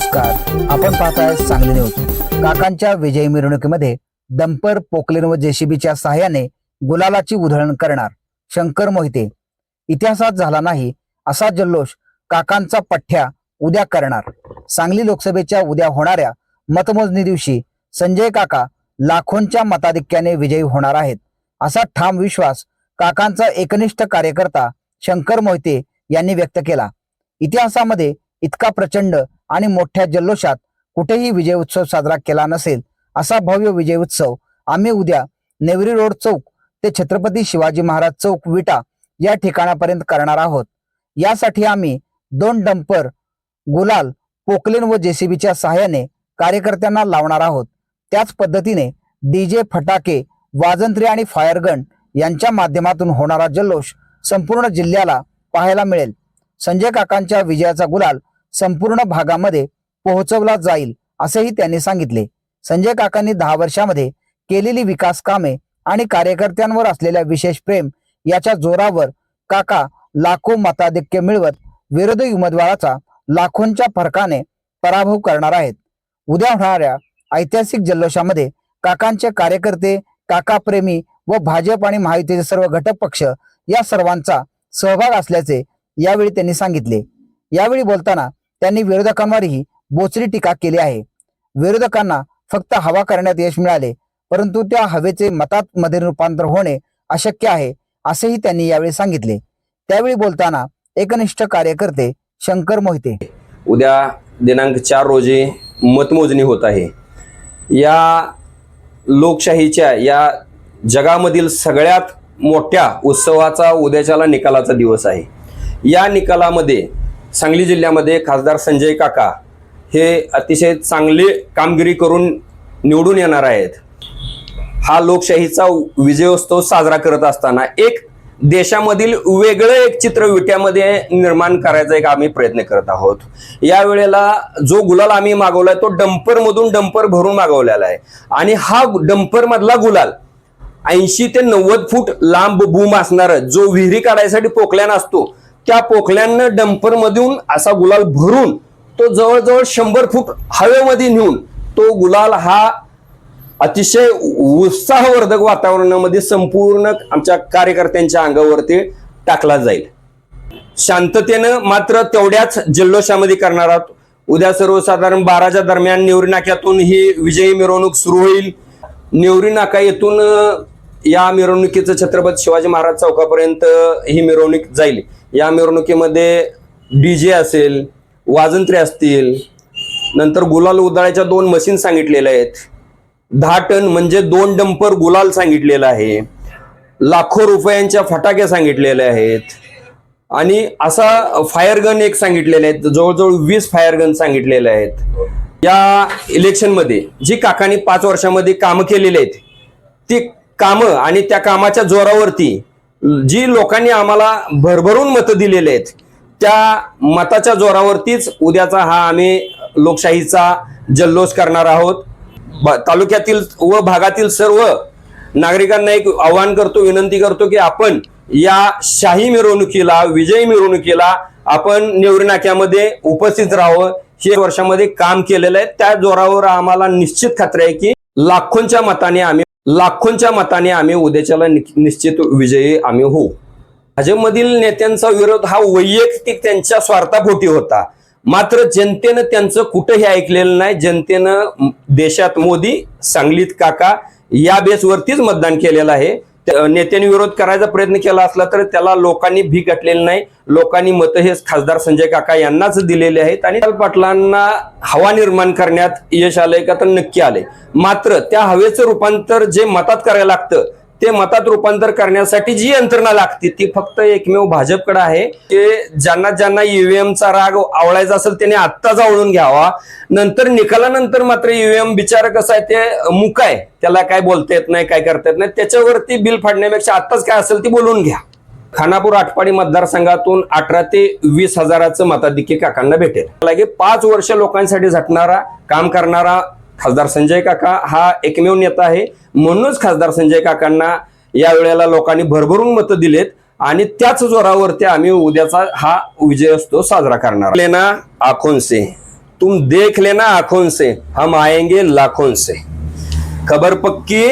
नमस्कार. आपण पाहताय सांगली न्यूज. काकांच्या विजयी मिरवणुकीमध्ये डंपर पोकलेन व जेसीबीच्या सहाय्याने गुलालाची उधळण करणार शंकर मोहिते. इतिहासात झाला नाही असा जल्लोष काकांचा पठ्ठ्या उद्या करणार. सांगली लोकसभेच्या उद्या होणाऱ्या मतमोजणी दिवशी संजय काका लाखोंच्या मताधिक्याने विजयी होणार आहेत असा ठाम विश्वास काकांचा एकनिष्ठ कार्यकर्ता शंकर मोहिते यांनी व्यक्त केला. इतिहासामध्ये इतका प्रचंड आणि मोठ्या जल्लोषात कुठेही विजय उत्सव साजरा केला नसेल असा भव्य विजय उत्सव आम्ही उद्या नेवरी रोड चौक ते छत्रपती शिवाजी महाराज चौक विटा या ठिकाणापर्यंत करणार आहोत. यासाठी आम्ही दोन डंपर गुलाल पोकलेन व जेसीबीच्या सहाय्याने कार्यकर्त्यांना लावणार आहोत. त्याच पद्धतीने डीजे फटाके वाजंत्री आणि फायरगन यांच्या माध्यमातून होणारा जल्लोष संपूर्ण जिल्ह्याला पाहायला मिळेल. संजय काकांच्या विजयाचा गुलाल संपूर्ण भागामध्ये पोहोचवला जाईल असेही त्यांनी सांगितले. संजय काकांनी दहा वर्षामध्ये केलेली विकास कामे आणि कार्यकर्त्यांवर असलेल्या विशेष प्रेम याच्या जोरावर काका लाखो मताधिक्य मिळवत विरोधी उमेदवाराचा लाखोंच्या फरकाने पराभव करणार आहेत. उद्या होणाऱ्या ऐतिहासिक जल्लोषामध्ये काकांचे कार्यकर्ते काका प्रेमी व भाजप आणि महायुतीचे सर्व घटक पक्ष या सर्वांचा सहभाग असल्याचे यावेळी त्यांनी सांगितले. यावेळी बोलताना त्यांनी विरोधकांवरही बोचरी टीका केली आहे. विरोधकांना फक्त हवा करण्यात यश मिळाले परंतु त्या हवेचे मतात मध्ये रूपांतर होणे अशक्य आहे असेही त्यांनी यावेळी सांगितले. त्यावेळी बोलताना एकनिष्ठ कार्यकर्ते शंकर मोहिते. उद्या दिनांक चार रोजी मतमोजणी होत आहे. या लोकशाहीच्या या जगामधील सगळ्यात मोठ्या उत्सवाचा उद्याच्याला निकालाचा दिवस आहे. या निकालामध्ये सांगली जिल्ह्यामध्ये खासदार संजय काका हे अतिशय चांगली कामगिरी करून निवडून येणार आहेत. हा लोकशाहीचा विजयोत्सव साजरा करत असताना एक देशामधील वेगळं एक चित्र विट्यामध्ये निर्माण करायचा एक आम्ही प्रयत्न करत आहोत. या वेळेला जो गुलाल आम्ही मागवलाय तो डंपरमधून डंपर भरून मागवलेला आहे. आणि हा डंपरमधला गुलाल ऐंशी ते नव्वद फूट लांब बूम असणार जो विहिरी काढायसाठी पोकल्यान असतो त्या पोखल्यांना डंपरमधून असा गुलाल भरून तो जवळजवळ शंभर फूट हवेमध्ये नेऊन तो गुलाल हा अतिशय उत्साहवर्धक वातावरणामध्ये संपूर्ण आमच्या कार्यकर्त्यांच्या अंगावरती टाकला जाईल. शांततेनं मात्र तेवढ्याच जल्लोषामध्ये करणार आहोत. उद्या सर्वसाधारण बाराच्या दरम्यान नेवरी नाक्यातून ही विजयी मिरवणूक सुरू होईल. नेवरी नाका येथून या मिरवणुकीचं छत्रपती शिवाजी महाराज चौकापर्यंत ही मिरवणूक जाईल. या मिरवणुकीमध्ये डीजे असेल वाजंत्रे असतील नंतर गुलाल उधळायच्या दोन मशीन सांगितलेल्या आहेत. दहा टन म्हणजे दोन डंपर गुलाल सांगितलेला आहे. लाखो रुपयांच्या फटाक्या सांगितलेल्या आहेत. आणि असा फायर गन एक सांगितलेले आहेत जवळजवळ वीस फायर गन सांगितलेले आहेत. या इलेक्शनमध्ये जी काकांनी पाच वर्षामध्ये कामं केलेली आहेत ती कामं आणि त्या कामाच्या जोरावरती जी लोकांनी आम्हाला भरभरून मतं दिलेले आहेत त्या मताच्या जोरावरतीच उद्याचा हा आम्ही लोकशाहीचा जल्लोष करणार आहोत. ब- तालुक्यातील व भागातील सर्व नागरिकांना एक आव्हान करतो विनंती करतो की आपण या शाही मिरवणुकीला विजयी मिरवणुकीला आपण नेवरी नाक्यामध्ये उपस्थित राहावं. हे वर्षामध्ये काम केलेलं आहे. त्या जोरावर आम्हाला निश्चित खात्री आहे की लाखोंच्या मताने आम्ही लाखोंच्या मताने आम्ही उद्याच्याला नि- निश्चित विजयी आम्ही होऊ. भाजपमधील नेत्यांचा विरोध हा वैयक्तिक त्यांच्या स्वार्थापोटी होता. मात्र जनतेनं त्यांचं कुठंही ऐकलेलं नाही. जनतेनं देशात मोदी सांगलीत काका या बेसवरतीच मतदान केलेलं आहे. नेत्यांनी विरोध करायचा प्रयत्न केला असला तर त्याला लोकांनी भी घातलेली नाही. लोकांनी मत हे खासदार संजय काका यांनाच दिलेले आहेत आणि पाटलांना हवा निर्माण करण्यात यश आलंय का तर नक्की आलंय. मात्र त्या हवेचं रूपांतर जे मतात करायला लागतं ते मतात रूपांतर करण्यासाठी जी यंत्रणा लागते ती फक्त एकमेव भाजपकडे आहे. ते ज्यांना ज्यांना ईव्हीएमचा राग आवळायचा असेल त्याने आत्ताच आवळून घ्यावा. नंतर निकालानंतर मात्र ईव्हीएम बिचार कसं आहे ते मुक आहे. त्याला काय बोलता येत नाही काय करता येत नाही. त्याच्यावरती बिल फाडण्यापेक्षा आत्ताच काय असेल ती बोलून घ्या. खानापूर आटपाडी मतदारसंघातून अठरा ते वीस हजाराचं मताधिक्य काकांना भेटेल. पाच वर्ष लोकांसाठी झटणारा काम करणारा खासदार संजय काका हा एकमेव नेता आहे. म्हणूनच खासदार संजय काकांना या वेळेला लोकांनी भरभरून मतं दिलेत आणि त्याच जोरावरती आम्ही उद्याचा हा विजय असतो साजरा करणार. लेना आखोनसे. तुम देख लेना आंखों से हम आएंगे लाखों से खबर पक्की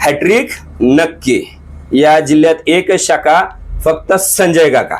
हॅट्रिक नक्की. या जिल्ह्यात एकच शाखा फक्त संजय काका.